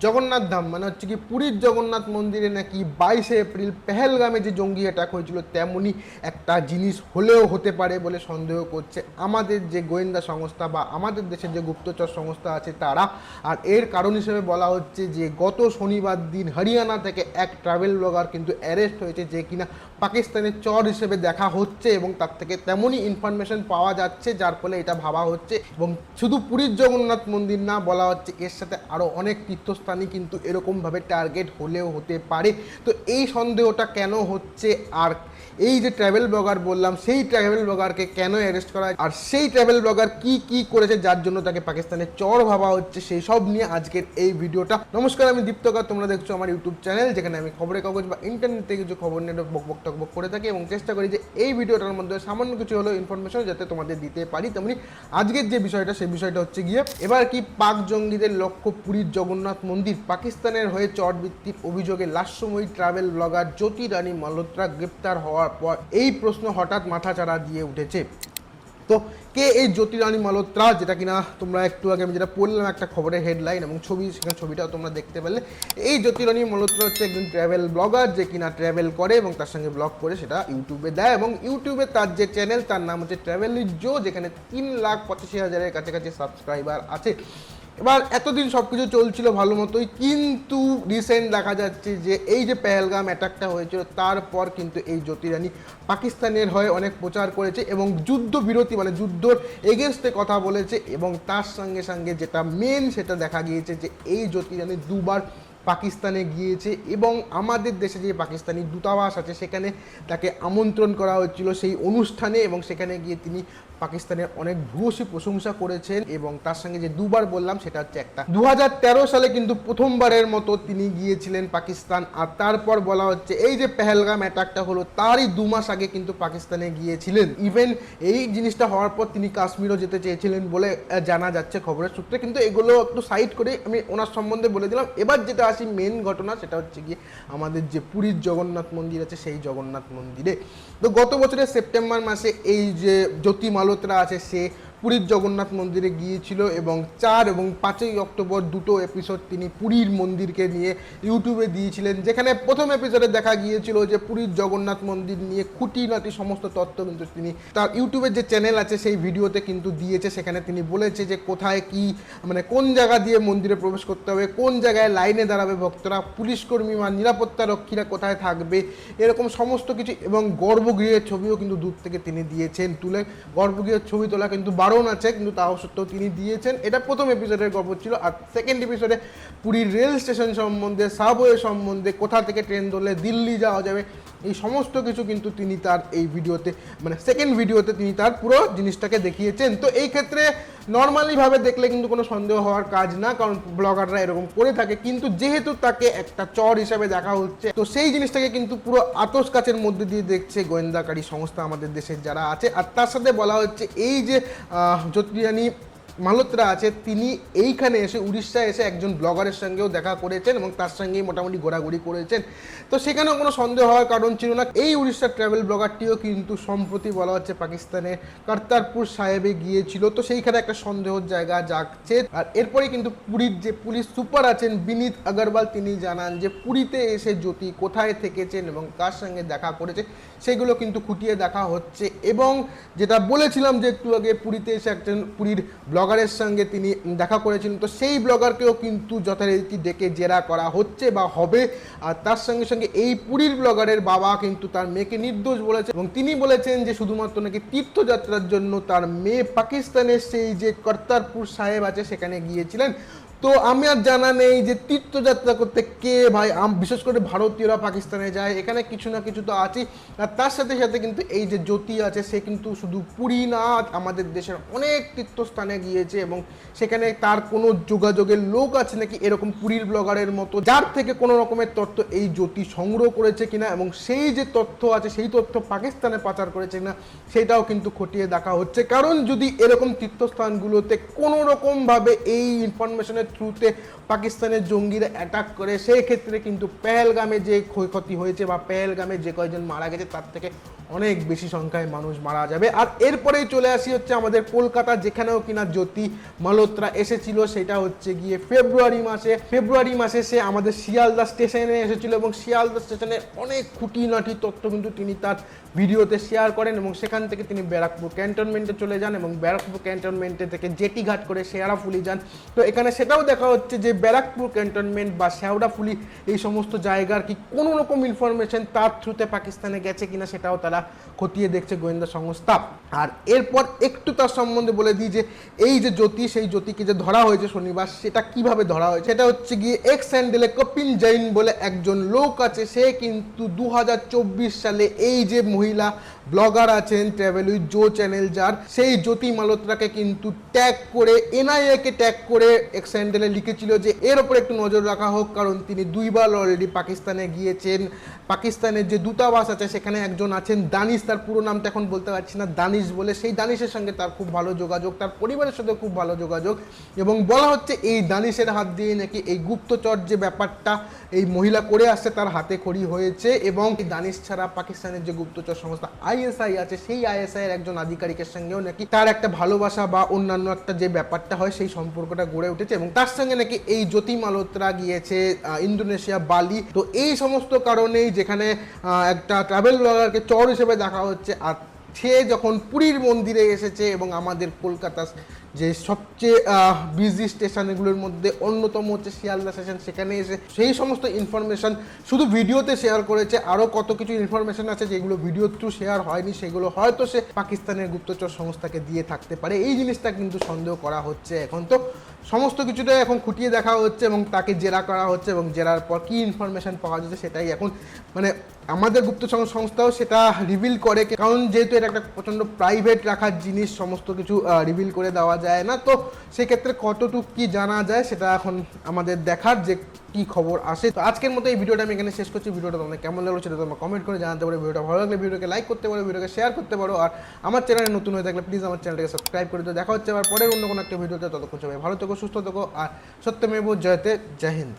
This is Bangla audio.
জগন্নাথ ধাম মানে হচ্ছে কি পুরীর জগন্নাথ মন্দিরে নাকি বাইশে এপ্রিল পেহেলগামে যে জঙ্গি অ্যাটাক হয়েছিল তেমনই একটা জিনিস হলেও হতে পারে বলে সন্দেহ করছে আমাদের যে গোয়েন্দা সংস্থা বা আমাদের দেশের যে গুপ্তচর সংস্থা আছে তারা। আর এর কারণ হিসেবে বলা হচ্ছে যে গত শনিবার দিন হরিয়ানা থেকে এক ট্রাভেল ব্লগার কিন্তু অ্যারেস্ট হয়েছে যে কিনা পাকিস্তানের চর হিসেবে দেখা হচ্ছে এবং তার থেকে তেমনই ইনফরমেশন পাওয়া যাচ্ছে, যার ফলে এটা ভাবা হচ্ছে এবং শুধু পুরীর জগন্নাথ মন্দির না বলা হচ্ছে, এর সাথে আরও অনেক তীর্থস্থানই কিন্তু এরকমভাবে টার্গেট হলেও হতে পারে। তো এই সন্দেহটা কেন হচ্ছে? আর এই যে ট্রাভেল ব্লগার বললাম, সেই ট্রাভেল ব্লগারকে কেন অ্যারেস্ট করা? আর সেই ট্রাভেল ব্লগার কি কি করেছে, যার জন্য তাকে পাকিস্তানে চর ভাবা হচ্ছে, সেই সব নিয়ে আজকের এই ভিডিওটা। নমস্কার, আমি দীপ্তকার, তোমরা দেখছ আমার ইউটিউব চ্যানেল যেখানে আমি খবরের কাগজ বা ইন্টারনেট থেকে কিছু খবর নিয়ে বক বক করে থাকি এবং চেষ্টা করি যে এই ভিডিওটার মধ্যে সামান্য কিছু হলো ইনফরমেশন যাতে তোমাদের দিতে পারি। তেমনি আজকের যে বিষয়টা, সেই বিষয়টা হচ্ছে গিয়ে, এবার কি পাক জঙ্গিদের লক্ষ্য পুরীর জগন্নাথ মন্দির? পাকিস্তানের হয়ে চটভিত্তিক অভিযোগে লাস্যময়ী ট্রাভেল ব্লগার জ্যোতি রানী মালহোত্রা গ্রেপ্তার হওয়ার পর এই প্রশ্ন হঠাৎ মাথাচাড়া দিয়ে উঠেছে। তো কে এই জ্যোতিরানী মালোত্রা? যেটা কিনা তোমরা একটু আগে আমি যেটা পড়লাম একটা খবরের হেডলাইন এবং ছবি, সেখানে ছবিটাও তোমরা দেখতে পেলে। এই জ্যোতিরানী মালোত্রা হচ্ছে একজন ট্র্যাভেল ব্লগার যে কিনা ট্র্যাভেল করে এবং তার সঙ্গে ব্লগ করে সেটা ইউটিউবে দেয় এবং ইউটিউবে তার যে চ্যানেল তার নাম হচ্ছে ট্র্যাভেল জো যেখানে তিন লাখ পঁচাশি হাজারের কাছাকাছি সাবস্ক্রাইবার আছে। এবার এতদিন সব কিছু চলছিল ভালো মতোই, কিন্তু রিসেন্ট দেখা যাচ্ছে যে এই যে পেহেলগাম অ্যাটাকটা হয়েছিল, তারপর কিন্তু এই জ্যোতিরানি পাকিস্তানের হয়ে অনেক প্রচার করেছে এবং যুদ্ধ বিরতি মানে যুদ্ধর এগেনস্টে কথা বলেছে এবং তার সঙ্গে সঙ্গে যেটা মেন সেটা দেখা গিয়েছে যে এই জ্যোতিরানি দুবার পাকিস্তানে গিয়েছে এবং আমাদের দেশে যে পাকিস্তানি দূতাবাস আছে, সেখানে তাকে আমন্ত্রণ করা হচ্ছিল সেই অনুষ্ঠানে এবং সেখানে গিয়ে তিনি পাকিস্তানের অনেক ভূয়সী প্রশংসা করেছেন এবং তার সঙ্গে যে দুবার বললাম, সেটা হচ্ছে একটা। দু হাজার তেরো সালে কিন্তু প্রথমবারের মতো তিনি গিয়েছিলেন পাকিস্তান আর তারপর বলা হচ্ছে এই যে পেহেলগাম অ্যাটাকটা হলো, তারই দু মাস আগে কিন্তু পাকিস্তানে গিয়েছিলেন। ইভেন এই জিনিসটা হওয়ার পর তিনি কাশ্মীরও যেতে চেয়েছিলেন বলে জানা যাচ্ছে খবরের সূত্রে। কিন্তু এগুলো একটু সাইড করে আমি ওনার সম্বন্ধে বলে দিলাম। এবার যেটা আসি মেন ঘটনা সেটা হচ্ছে গিয়ে আমাদের যে পুরীর জগন্নাথ মন্দির আছে, সেই জগন্নাথ মন্দিরে। তো গত বছরের সেপ্টেম্বর মাসে এই যে জ্যোতি মালত্রা আছে, সে পুরীর জগন্নাথ মন্দিরে গিয়েছিল এবং চার এবং পাঁচই অক্টোবর দুটো এপিসোড তিনি পুরীর মন্দিরকে নিয়ে ইউটিউবে দিয়েছিলেন, যেখানে প্রথম এপিসোডে দেখা গিয়েছিল যে পুরীর জগন্নাথ মন্দির নিয়ে খুঁটিনাটি সমস্ত তথ্য কিন্তু তিনি তার ইউটিউবের যে চ্যানেল আছে সেই ভিডিওতে কিন্তু দিয়েছে, সেখানে তিনি বলেছে যে কোথায় কি মানে কোন জায়গা দিয়ে মন্দিরে প্রবেশ করতে হবে, কোন জায়গায় লাইনে দাঁড়াবে ভক্তরা, পুলিশ কর্মী বা নিরাপত্তা রক্ষীরা কোথায় থাকবে, এরকম সমস্ত কিছু এবং গর্ভগৃহের ছবিও কিন্তু দূর থেকে তিনি দিয়েছেন তুলে, গর্ভগৃহের ছবি তোলা কিন্তু বারণ আছে, কিন্তু তাও সত্ত্বেও তিনি দিয়েছেন। এটা প্রথম এপিসোডের গল্প ছিল, আর সেকেন্ড এপিসোডে পুরীর রেল স্টেশন সম্বন্ধে সাবওয়ে সম্বন্ধে, কোথা থেকে ট্রেন ধরলে দিল্লি যাওয়া যাবে, এই সমস্ত কিছু কিন্তু তিনি তার এই ভিডিওতে মানে সেকেন্ড ভিডিওতে তিনি তার পুরো জিনিসটাকে দেখিয়েছেন। তো এই ক্ষেত্রে নর্মালি ভাবে দেখলে কিন্তু কোনো সন্দেহ হওয়ার কাজ না, কারণ ব্লগাররা এরকম করে থাকে। কিন্তু যেহেতু তাকে একটা চর হিসাবে দেখা হচ্ছে, তো সেই জিনিসটাকে কিন্তু পুরো আতস কাচের মধ্যে দিয়ে দেখছে গোয়েন্দাকারী সংস্থা আমাদের দেশের যারা আছে। আর তার সাথে বলা হচ্ছে, এই যে জ্যোতিরানী মালহোত্রা আছে, তিনি এইখানে এসে উড়িষ্যায় এসে একজন ব্লগারের সঙ্গেও দেখা করেছেন এবং তার সঙ্গেই মোটামুটি ঘোরাঘুরি করেছেন। তো সেখানেও কোনো সন্দেহ হওয়ার কারণ ছিল না। এই উড়িষ্যার ট্রাভেল ব্লগারটিও কিন্তু সম্প্রতি বলা হচ্ছে পাকিস্তানে কর্তারপুর সাহেবে গিয়েছিল। তো সেইখানে একটা সন্দেহর জায়গা জাগছে। আর এরপরে কিন্তু পুরীর যে পুলিশ সুপার আছেন বিনীত আগরওয়াল, তিনি জানান যে পুরীতে এসে জ্যোতি কোথায় থেকেছেন এবং কার সঙ্গে দেখা করেছে, সেগুলো কিন্তু খুঁটিয়ে দেখা হচ্ছে। এবং যেটা বলেছিলাম যে একটু আগে পুরীতে এসে একজন পুরীর ব্লগারের সঙ্গে তিনি দেখা করেছিলেন তো সেই ব্লগারকেও কিন্তু যথারীতি ডেকে জেরা করা হচ্ছে বা হবে। আর তার সঙ্গে সঙ্গে এই পুরীর ব্লগারের বাবা কিন্তু তার মেয়েকে নির্দোষ বলেছে এবং তিনি বলেছেন যে শুধুমাত্র নাকি তীর্থযাত্রার জন্য তার মেয়ে পাকিস্তানের সেই যে কর্তারপুর সাহেব আছে, সেখানে গিয়েছিলেন। তো আমি আর জানা নেই যে তীর্থযাত্রা করতে কে ভাই বিশেষ করে ভারতীয়রা পাকিস্তানে যায়, এখানে কিছু না কিছু তো আছেই। আর তার সাথে সাথে কিন্তু এই যে জ্যোতি আছে, সে কিন্তু শুধু পুরী না আমাদের দেশের অনেক তীর্থস্থানে গিয়েছে এবং সেখানে তার কোনো যোগাযোগের লোক আছে নাকি এরকম পুরীর ব্লগারের মতো, যার থেকে কোনো রকমের তথ্য এই জ্যোতি সংগ্রহ করেছে কিনা এবং সেই যে তথ্য আছে, সেই তথ্য পাকিস্তানে পাচার করেছে কিনা, সেটাও কিন্তু খতিয়ে দেখা হচ্ছে। কারণ যদি এরকম তীর্থস্থানগুলোতে কোনো রকমভাবে এই ইনফরমেশনের থ্রুতে পাকিস্তানের জঙ্গিরা অ্যাটাক করে, সেই ক্ষেত্রে কিন্তু পেহেলগামে যে ক্ষয়ক্ষতি হয়েছে বা পেহেলগামে যে কয়জন মারা গেছে, তার থেকে অনেক বেশি সংখ্যায় মানুষ মারা যাবে। আর এরপরেই চলে আসি হচ্ছে আমাদের কলকাতা, যেখানেও কিনা জ্যোতি মালোত্রা এসেছিল, সেটা হচ্ছে গিয়ে ফেব্রুয়ারি মাসে। ফেব্রুয়ারি মাসে সে আমাদের শিয়ালদা স্টেশনে এসেছিল এবং শিয়ালদা স্টেশনে অনেক খুঁটিনাটি তথ্য কিন্তু তিনি তার ভিডিওতে শেয়ার করেন এবং সেখান থেকে তিনি ব্যারাকপুর ক্যান্টনমেন্টে চলে যান এবং ব্যারাকপুর ক্যান্টনমেন্টে থেকে জেটি ঘাট করে শেয়ারাফুলি যান। তো এখানে সেটাও দেখা হচ্ছে যে ব্যারাকপুর ক্যান্টনমেন্ট বা শেওড়াফুলি এই সমস্ত জায়গার কি কোনো রকম ইনফরমেশন তার থ্রুতে পাকিস্তানে গেছে কিনা সেটাও তারা খতিয়ে দেখছে গোয়েন্দা সংস্থা। আর এরপর একটু তার সম্বন্ধে বলে দিই যে, এই যে জ্যোতি, সেই জ্যোতিকে যে ধরা হয়েছে শনিবার, সেটা কীভাবে ধরা হয়েছে? সেটা হচ্ছে গিয়ে এক্স স্যান্ডেলে কপিল জৈন বলে একজন লোক আছে, সে কিন্তু দু হাজার চব্বিশ সালে এই যে মহিলা ব্লগার আছেন ট্রাভেল উইথ জো চ্যানেল যার, সেই জ্যোতি মালোত্রাকে কিন্তু ট্যাগ করে এনআইএ কে ট্যাগ করে এক্স স্যান্ডেলে লিখেছিল যে, এর ওপর একটু নজর রাখা হোক, কারণ তিনি দুইবার অলরেডি পাকিস্তানে গিয়েছেন। পাকিস্তানের যে দূতাবাস আছে, সেখানে একজন আছেন দানিশ, তার পুরো নামটা এখন বলতে পারছি না, দানিশ বলে। সেই দানিশের সঙ্গে তার খুব ভালো যোগাযোগ, তার পরিবারের সাথে খুব ভালো যোগাযোগ। এবং বলা হচ্ছে, এই দানিশের হাত দিয়ে নাকি এই গুপ্তচর যে ব্যাপারটা, এই মহিলা করে আসছে, তার হাতে খড়ি হয়েছে। এবং দানিশ ছাড়া পাকিস্তানের যে গুপ্তচর সংস্থা আইএসআই আছে, সেই আইএসআই এর একজন আধিকারিকের সঙ্গেও নাকি তার একটা ভালোবাসা বা অন্যান্য একটা যে ব্যাপারটা হয়, সেই সম্পর্কটা গড়ে উঠেছে এবং তার সঙ্গে নাকি এই জ্যোতি মালোত্রা গিয়েছে ইন্দোনেশিয়া, বালি। তো এই সমস্ত কারণেই যেখানে একটা ট্রাভেল ব্লগারকে চর হিসেবে দেখা হচ্ছে, আর সে যখন পুরীর মন্দিরে এসেছে এবং আমাদের কলকাতা যে সবচেয়ে বিজি স্টেশনগুলোর মধ্যে অন্যতম হচ্ছে শিয়ালদা স্টেশন সেখানে এসে সেই সমস্ত ইনফরমেশন শুধু ভিডিওতে শেয়ার করেছে আরও কত কিছু ইনফরমেশান আছে যেগুলো ভিডিও থ্রু শেয়ার হয়নি, সেগুলো হয়তো সে পাকিস্তানের গুপ্তচর সংস্থাকে দিয়ে থাকতে পারে। এই জিনিসটা কিন্তু সন্দেহ করা হচ্ছে এখন। তো সমস্ত কিছুটা এখন খুঁটিয়ে দেখা হচ্ছে এবং তাকে জেরা করা হচ্ছে এবং জেরার পর কী ইনফরমেশন পাওয়া যাচ্ছে সেটাই এখন মানে আমাদের গুপ্তচর সংস্থাও সেটা রিভিল করে, কারণ যেহেতু এটা একটা প্রচণ্ড প্রাইভেট রাখার জিনিস, সমস্ত কিছু রিভিল করে দেওয়া যায় না। তো সেক্ষেত্রে কতটুকু কি জানা যায় সেটা এখন আমাদের দেখার যে কি খবর আসে। তো আজকের মতো এই ভিডিওটা আমি এখানে শেষ করছি। ভিডিওটা তোমাদের কেমন লাগল সেটা তোমরা কমেন্ট করে জানাতে পারো। ভিডিওটা ভালো লাগলে ভিডিওকে লাইক করতে পারো, ভিডিওকে শেয়ার করতে পারো। আর আমার চ্যানেলে নতুন হয়ে থাকলে প্লিজ আমার চ্যানেলটাকে সাবস্ক্রাইব করে দিও। দেখা হচ্ছে আবার পরের অন্য কোনো একটা ভিডিওতে। ততক্ষণ সবাই ভালো থেকো, সুস্থ থেকো। আর সত্যমেব জয়তে, জয় হিন্দ।